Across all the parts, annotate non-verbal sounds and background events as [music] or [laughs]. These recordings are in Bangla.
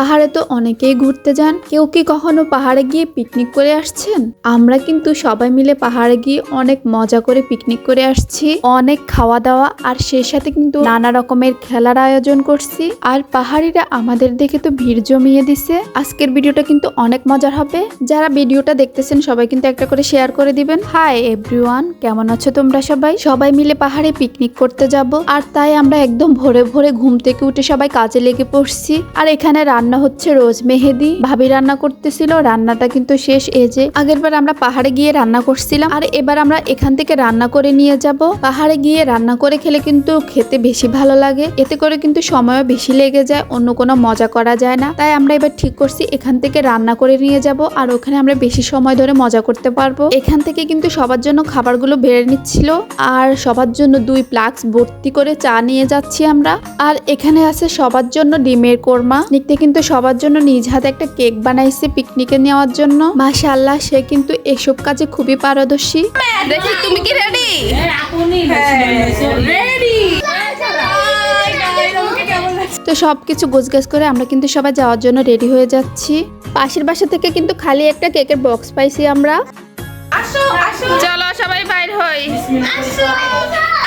পাহাড়ে তো অনেকেই ঘুরতে যান। কেউ কি কখনো পাহাড়ে গিয়ে পিকনিক করে আসছেন? আমরা কিন্তু সবাই মিলে পাহাড়ে গিয়ে অনেক মজা করে পিকনিক করে আসছি। অনেক খাওয়া দাওয়া আর সেই সাথে কিন্তু নানা রকমের খেলার আয়োজন করছি। আর পাহাড়িরা আমাদের দেখে তো ভিড় জমিয়ে দিছে। আজকের ভিডিওটা কিন্তু অনেক মজার হবে। যারা ভিডিওটা দেখতেছেন, সবাই কিন্তু একটা করে শেয়ার করে দিবেন। হাই এভরিওয়ান কেমন আছো তোমরা সবাই? সবাই মিলে পাহাড়ে পিকনিক করতে যাব। আর তাই আমরা একদম ভোরে ভোরে ঘুম থেকে উঠে সবাই কাজে লেগে পড়ছি। আর এখানে রান্না হচ্ছে রোজ মেহেদি। ভাবি রান্না করতেছিল, রান্নাটা কিন্তু শেষ। এজে আগের বার আমরা পাহাড়ে গিয়ে রান্না করছিলাম, আর এবার আমরা এখান থেকে রান্না করে নিয়ে যাব। পাহাড়ে গিয়ে রান্না করে খেলে কিন্তু খেতে বেশি ভালো লাগে। এতে করে কিন্তু সময়ও বেশি লেগে যায়, অন্য কোনো মজা করা যায় না। তাই আমরা এবার ঠিক করছি, এখান থেকে রান্না করে নিয়ে যাব, আর ওখানে আমরা বেশি সময় ধরে মজা করতে পারব। এখান থেকে কিন্তু সবার জন্য খাবারগুলো বেড়ে নিচ্ছিল, আর সবার জন্য দুই প্লাক্স ভর্তি করে চা নিয়ে যাচ্ছি আমরা। আর এখানে আছে সবার জন্য ডিমের কোরমা। নিকতে কিন্তু সবার জন্য নিজ হাতে একটা কেক বানাইছে পিকনিকে নেওয়ার জন্য। মাশাআল্লাহ সে কিন্তু এসব কাজে খুবই পারদর্শী। দেখি তুমি কি রেডি [laughs] তো সবকিছু গোছগাছ করে আমরা কিন্তু সবাই যাওয়ার জন্য রেডি হয়ে যাচ্ছি। পাশের বাসা থেকে কিন্তু খালি একটা কেকের বক্স পাইছি আমরা। চলো সবাই বাইর হই। হাই,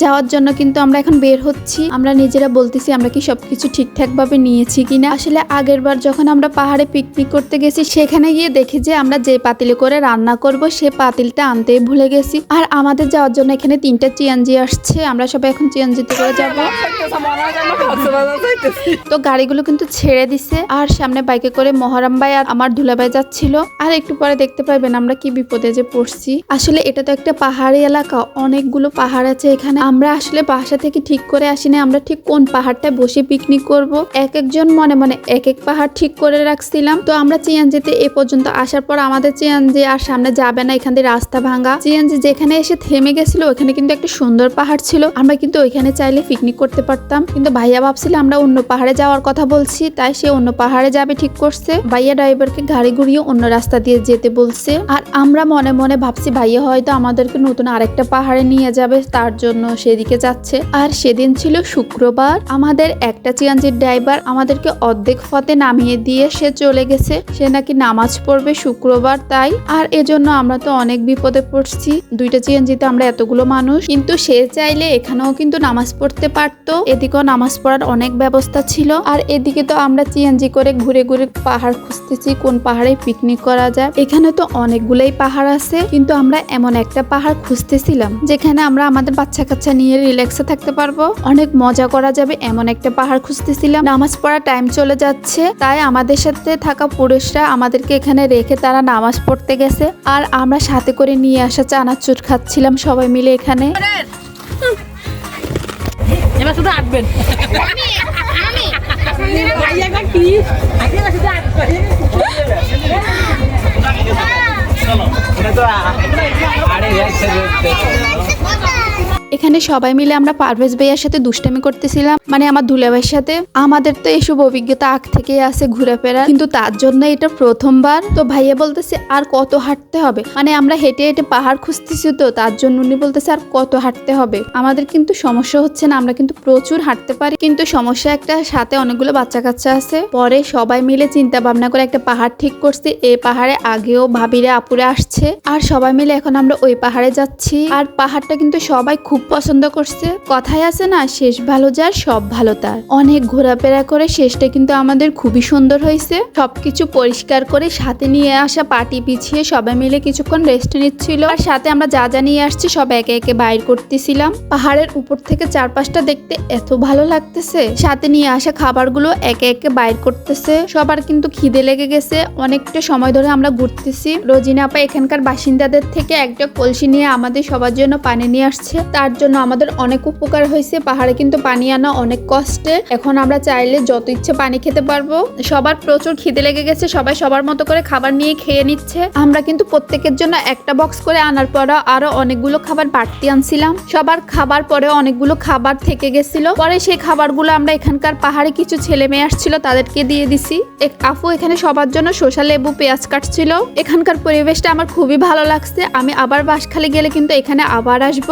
যাওয়ার জন্য কিন্তু আমরা এখন বের হচ্ছি। আমরা নিজেরা বলতেছি, আমরা কি সবকিছু ঠিকঠাক ভাবে নিয়েছি কিনা? আসলে আগের বার যখন আমরা পাহাড়ে পিকনিক করতে গেছি, সেখানে গিয়ে দেখি যে আমরা যে পাতিলে করে রান্না করব, সে পাতিলটা আনতেই ভুলে গেছি। আর আমাদের যাওয়ার জন্য এখানে তিনটা চিয়ানজি আসছে। আমরা সবাই এখন চিয়ানজিতে করে যাব। তো গাড়িগুলো কিন্তু ছেড়ে দিছে। আর সামনে বাইকে করে মহরাম ভাই আর আমার ধুলাবাই যাচ্ছিল। আর একটু পরে দেখতে পারবেন আমরা কি বিপদে যে পড়ছি। আসলে এটা তো একটা পাহাড়ি এলাকা। অনেকগুলো পাহাড় আছে এখানে। আমরা আসলে বাসা থেকে ঠিক করে আসি না আমরা ঠিক কোন পাহাড়টায় বসে পিকনিক করব? এক একজন মনে মনে এক এক পাহাড় ঠিক করে রাখছিলাম। তো আমরা চিয়ানজিতে এ পর্যন্ত আসার পর আমাদের চিয়ানজি আর সামনে যাবে না, এখান দিয়ে রাস্তা ভাঙা। চিয়ানজি যেখানে এসে থেমে গেছিল, ওখানে কিন্তু একটা সুন্দর পাহাড় ছিল। আমরা কিন্তু ওইখানে চাইলে পিকনিক করতে পারতাম। কিন্তু ভাইয়া ভাবছিল আমরা অন্য পাহাড়ে যাওয়ার কথা বলছি, তাই সে অন্য পাহাড়ে যাবে ঠিক করছে। ভাইয়া ড্রাইভারকে গাড়ি ঘুরিয়ে অন্য রাস্তা দিয়ে যেতে বলছে। আর আমরা মনে মনে ভাবছি, ভাইয়া হয়তো আমাদেরকে নতুন আরেকটা পাহাড়ে নিয়ে যাবে, তার জন্য সেদিকে যাচ্ছে। আর সেদিন ছিল শুক্রবার। আমাদের একটা চিয়াঞ্জির ড্রাইভার আমাদেরকে অর্ধেক ফতে নামিয়ে দিয়ে সে চলে গেছে। সে নাকি নামাজ পড়বে শুক্রবার তাই। আর এজন্য আমরা তো অনেক বিপদে পড়ছি। দুইটা চিয়াঞ্জিতে আমরা এতগুলো মানুষ। কিন্তু সে চাইলে এখানেও কিন্তু নামাজ পড়তে পারতো। এদিকেও নামাজ পড়ার অনেক ব্যবস্থা ছিল। আর এদিকে তো আমরা চিয়াঞ্জি করে ঘুরে ঘুরে পাহাড় খুঁজতেছি, কোন পাহাড়ে পিকনিক করা যায়। এখানে তো অনেকগুলোই পাহাড় আছে। কিন্তু আমরা এমন একটা পাহাড় খুঁজতেছিলাম, যেখানে আমরা আমাদের বাচ্চা নিয়ে রিল্যাক্সে থাকতে পারব। অনেক মজা করা যাবে এমন একটা পাহাড় খুঁজতেছিলাম। নামাজ পড়া টাইম চলে যাচ্ছে তাই আমাদের সাথে থাকা পুরুষরা আমাদেরকে এখানে রেখে তারা নামাজ পড়তে গেছে। আর আমরা সাথে করে নিয়ে আসা চানাচুর খাচ্ছিলাম সবাই মিলে এখানে। এবার শুধু আঁকবেন ভাইয়া এখানে সবাই মিলে আমরা পারভেজ ভাইয়ার সাথে দুষ্টামি করতেছিলাম। মানে আমার দুলাভাইয়ের সাথে। আমাদের তো এসব অভিজ্ঞতা আগ থেকেই আছে ঘুরে ঘুরেফেরা কিন্তু তার জন্য এটা প্রথমবার। তো ভাইয়া বলতেছে, আর কত হাঁটতে হবে? মানে আমরা হেঁটে হেঁটে পাহাড় খুঁজতেছি তো, তার জন্য উনি বলতেছে, আর কত হাঁটতে হবে? আমাদের কিন্তু সমস্যা হচ্ছে না, আমরা কিন্তু প্রচুর হাঁটতে পারি। কিন্তু সমস্যা একটা, সাথে অনেকগুলো বাচ্চা কাচ্চা আছে। পরে সবাই মিলে চিন্তা ভাবনা করে একটা পাহাড় ঠিক করছি। এই পাহাড়ে আগেও ভাবিরে আপুরে আসছে। আর সবাই মিলে এখন আমরা ওই পাহাড়ে যাচ্ছি। আর পাহাড়টা কিন্তু সবাই খুব পছন্দ করছে। কথায় আছে না, শেষ ভালো যার, সব ভালো তার। অনেক ঘোরাফেরা করে শেষটা কিন্তু আমাদের খুবই সুন্দর হয়েছে। সবকিছু পরিষ্কার করে সাথে নিয়ে আসা পাটি পিছিয়ে সবাই মিলে কিছুক্ষণ রেস্ট নিচ্ছিল। আর সাথে আমরা যা যা নিয়ে আসছি সব একে একে বাইর করতেছিলাম। পাহাড়ের উপর থেকে চারপাশটা দেখতে এত ভালো লাগতেছে। সাথে নিয়ে আসা খাবারগুলো একে একে বাইর করতেছে। সবার কিন্তু খিদে লেগে গেছে। অনেকটা সময় ধরে আমরা ঘুরতেছি। রোজিনা আপা এখানকার বাসিন্দাদের থেকে একটা কলসি নিয়ে আমাদের সবার জন্য পানি নিয়ে আসছে। তার জন্য আমাদের অনেক উপকার হয়েছে। পাহাড়ে কিন্তু পানি আনা অনেক কষ্টে এখন আমরা চাইলে যত ইচ্ছে পানি খেতে পারব। সবার প্রচুর খিদে লেগে গেছে। সবাই সবার মতো করে খাবার নিয়ে খেয়ে নিচ্ছে। আমরা কিন্তু প্রত্যেকের জন্য একটা বক্স করে আনার পর আরও অনেকগুলো খাবার বাড়তি আনছিলাম। সবার খাবার পরে অনেকগুলো খাবার থেকে গেছিল। পরে সেই খাবারগুলো আমরা এখানকার পাহাড়ে কিছু ছেলে মেয়ে আসছিল, তাদেরকে দিয়ে দিছি। এক আপু এখানে সবার জন্য শসা, লেবু, পেঁয়াজ কাটছিল। এখানকার পরিবেশটা আমার খুবই ভালো লাগছে। আমি আবার বাঁশখালী গেলে কিন্তু এখানে আবার আসব।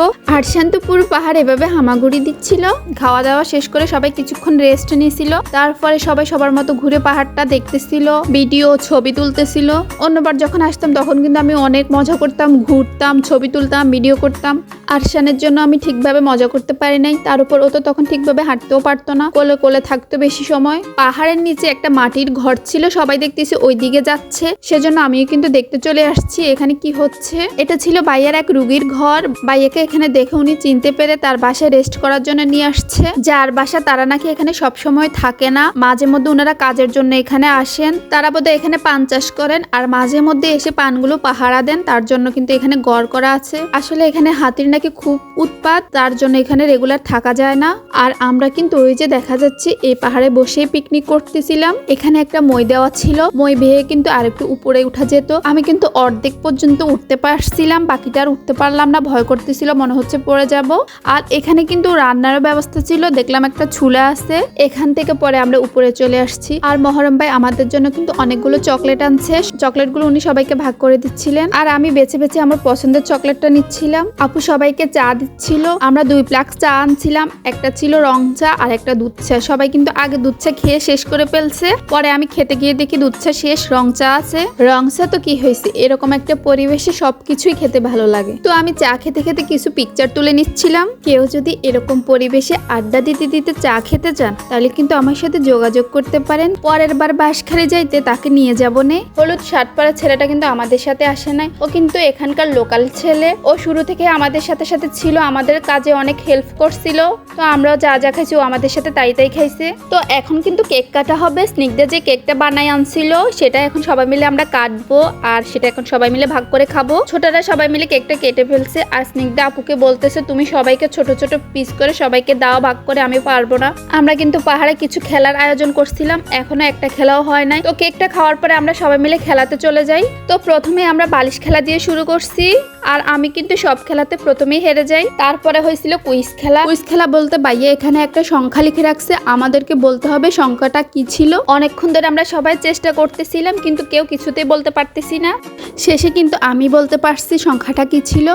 আর শান্তপুর পাহাড় এভাবে হামাগুড়ি দিচ্ছিল। খাওয়া দাওয়া শেষ করে সবাই কিছুক্ষণ রেস্ট নিয়েছিল তারপরে সবাই সবার মতো ঘুরে পাহাড়টা দেখতেছিল ভিডিও ছবি তুলতেছিল। অন্যবার যখন আসতাম তখন কিন্তু আমি অনেক মজা করতাম, ঘুরতাম, ছবি তুলতাম ভিডিও করতাম। আরশানের জন্য আমি ঠিকভাবে মজা করতে পারি নাই। তার উপর ও তো তখন ঠিকভাবে হাঁটতেও পারতো না। কোলে কোলে থাকতো বেশি সময়। পাহাড়ের নিচে একটা মাটির ঘর ছিল, সবাই দেখতেছি ওই দিকে যাচ্ছে। সেজন্য আমিও কিন্তু দেখতে চলে আসছি, এখানে কি হচ্ছে? এটা ছিল বাইয়ের এক রুগীর ঘর। বাইয়াকে এখানে দেখে উনি চিনতে পেরে তার বাসায় রেস্ট করার জন্য নিয়ে আসছে। যার বাসা তারা নাকি এখানে সব সময় থাকে না। মাঝে মধ্যে ওনারা কাজের জন্য এখানে আসেন। তারা বোধহয় এখানে পান চাষ করেন আর মাঝে মধ্যে এসে পানগুলো পাহারা দেন। তার জন্য কিন্তু এখানে গড় করা আছে। আসলে এখানে হাতির নাকি খুব উৎপাত। তার জন্য এখানে রেগুলার থাকা যায় না। আর আমরা কিন্তু ওই যে দেখা যাচ্ছে, এই পাহাড়ে বসে পিকনিক করতেছিলাম। এখানে একটা মই দেওয়া ছিল। মই ভেয়ে কিন্তু আরেকটু উপরে উঠা যেত। আমি কিন্তু অর্ধেক পর্যন্ত উঠতে পারছিলাম। বাকিটা আর উঠতে পারলাম না। ভয় করতেছিল। মনে হচ্ছে পড়ে যাব। আর এখানে কিন্তু রান্নারও ব্যবস্থা ছিল, দেখলাম একটা ছুলা আছে। এখান থেকে পরে আমরা উপরে চলে আসছি। আর মহরম ভাই আমাদের জন্য কিন্তু অনেকগুলো চকলেট আনছে। চকলেটগুলো উনি সবাইকে ভাগ করে দিচ্ছিলেন। আর আমি বেছে বেছে আমার পছন্দের চকলেটটা নিচ্ছিলাম। আপু সবাইকে চা দিচ্ছিল। আমরা দুই প্লাক্স চা আনছিলাম। একটা ছিল রং চা আর একটা দুধ চা। সবাই কিন্তু আগে দুধ চা খেয়ে শেষ করে ফেলছে। পরে আমি খেতে গিয়ে দেখি দুধ চা শেষ, রং চা আছে। রং চা তো কি হয়েছে এরকম একটা পরিবেশে সবকিছুই খেতে ভালো লাগে। তো আমি চা খেতে খেতে কিছু পিকচার তুলে নিচ্ছিলাম, কেউ যদি এরকম পরিবেশে আড্ডা দিতে দিতে চা খেতে চান তাহলে কিন্তু আমার সাথে যোগাযোগ করতে পারেন। পরের বার বাঁশখালী যাইতে তাকে নিয়ে যাব নে। হলুদ শার্ট পরা ছেলেটা কিন্তু আমাদের সাথে আসে নাই। ও কিন্তু এখানকার লোকাল ছেলে। ও শুরু থেকে আমাদের সাথে সাথে ছিল, আমাদের কাজে অনেক হেল্প করছিল। তো আমরাও যা যা খাইছি ও আমাদের সাথে তাই তাই খাইছে। তো এখন কিন্তু কেক কাটা হবে। স্নিগ্ধা যে কেকটা বানাই আনছিল, সেটা এখন সবাই মিলে আমরা কাটবো আর সেটা এখন সবাই মিলে ভাগ করে খাব। ছোটরা সবাই মিলে কেকটা কেটে ফেলছে আর স্নিগ্ধা আপুকে বলতেছে তুমি সবাইকে ছোট ছোট পিস করে সবাইকে দাও, ভাগ করে, আমি পারব না। আমরা কিন্তু পাহাড়ে কিছু খেলার আয়োজন করছিলাম, এখনও একটা খেলাও হয় নাই। তো কেকটা খাওয়ার পরে আমরা সবাই মিলে খেলাতে চলে যাই। তো প্রথমে আমরা বালিশ খেলা দিয়ে শুরু করছি। আর আমি কিন্তু সব খেলাতে প্রথমেই হেরে যাই। তারপরে হয়েছিল কুইজ খেলা। কুইজ খেলা বলতে বাইয়ে এখানে একটা সংখ্যা লিখে রাখছে। আমাদেরকে বলতে হবে সংখ্যাটা কি ছিল। অনেকক্ষণ ধরে আমরা সবাই চেষ্টা করতেছিলাম, কিন্তু কেউ কিছুতেই বলতে পারতেছি না। শেষে কিন্তু আমি বলতে পারছি সংখ্যাটা কি ছিল।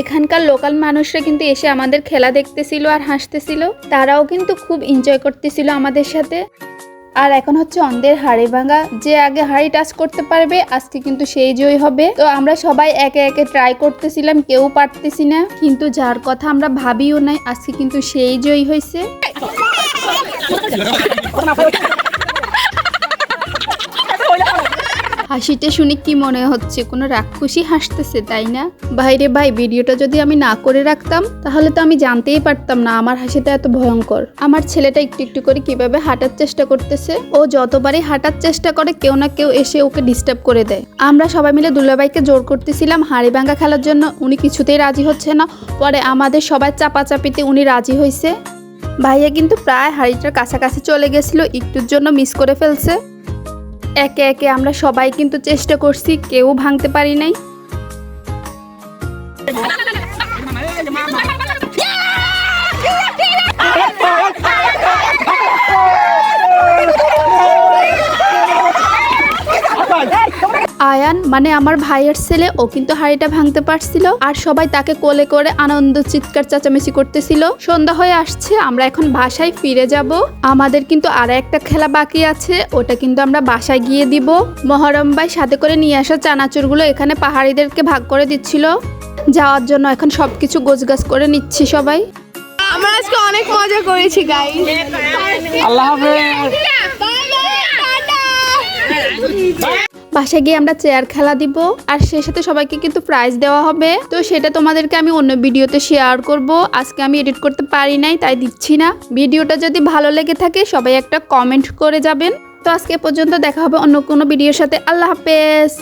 এখানকার লোকাল মানুষরা কিন্তু এসে আমাদের খেলা দেখতেছিল আর হাসতেছিল। তারাও কিন্তু খুব এনজয় করতেছিল আমাদের সাথে। আর এখন হচ্ছে অন্ধের হাড়ি ভাঙা। যে আগে হাড়ি টাচ করতে পারবে, আজকে কিন্তু সেই জয় হবে। তো আমরা সবাই একে একে ট্রাই করতেছিলাম, কেউ পারতেছি না। কিন্তু যার কথা আমরা ভাবিও নাই, আজকে কিন্তু সেই জয় হয়েছে। [laughs] হাসিটা শুনে কি মনে হচ্ছে? কোনো রাক্ষসী হাসতেছে, তাই না? ভাইরে ভাই, ভিডিওটা যদি আমি না করে রাখতাম, তাহলে তো আমি জানতেই পারতাম না আমার হাসিটা এত ভয়ঙ্কর। আমার ছেলেটা একটু একটু করে কীভাবে হাঁটার চেষ্টা করতেছে? ও যতবারই হাঁটার চেষ্টা করে, কেউ না কেউ এসে ওকে ডিস্টার্ব করে দেয়। আমরা সবাই মিলে দুলাভাইকে জোর করতেছিলাম হাড়ি ভাঙ্গা খেলার জন্য, উনি কিছুতেই রাজি হচ্ছে না। পরে আমাদের সবাই চাপাচাপিতে উনি রাজি হয়েছে ভাইয়া কিন্তু প্রায় হাড়িটার কাছাকাছি চলে গেছিল, একটুর জন্য মিস করে ফেলছে। একে একে আমরা সবাই কিন্তু চেষ্টা করছি কেউ ভাঙতে পারি নাই। আয়ান মানে আমার ভাইয়ের ছেলে ও কিন্তু হাড়িটা ভাঙতে পারছিল আর সবাই তাকে কোলে করে আনন্দ চিৎকার চেঁচামেচি করতেছিল। সন্ধ্যা হয়ে আসছে আমরা এখন বাসায় ফিরে যাব। আমাদের কিন্তু আর একটা খেলা বাকি আছে ওটা কিন্তু আমরা বাসায় গিয়ে দিব। মহরম ভাই সাথে করে নিয়ে আসা চানাচুরগুলো এখানে পাহাড়িদেরকে ভাগ করে দিচ্ছিল। যাওয়ার জন্য এখন সবকিছু গোছগাছ করে নিচ্ছি সবাই। আমরা আজকে অনেক মজা করেছি গাই আল্লাহ হাফেজ। বাসায় গিয়ে আমরা চেয়ার খেলা দিব, আর সেই সাথে সবাইকে কিন্তু প্রাইজ দেওয়া হবে। তো সেটা তোমাদেরকে আমি অন্য ভিডিওতে শেয়ার করব। আজকে আমি এডিট করতে পারি নাই, তাই দিচ্ছি না। ভিডিওটা যদি ভালো লেগে থাকে, সবাই একটা কমেন্ট করে যাবেন। তো আজকে পর্যন্ত দেখা হবে অন্য কোনো ভিডিওর সাথে। আল্লাহ হাফেজ!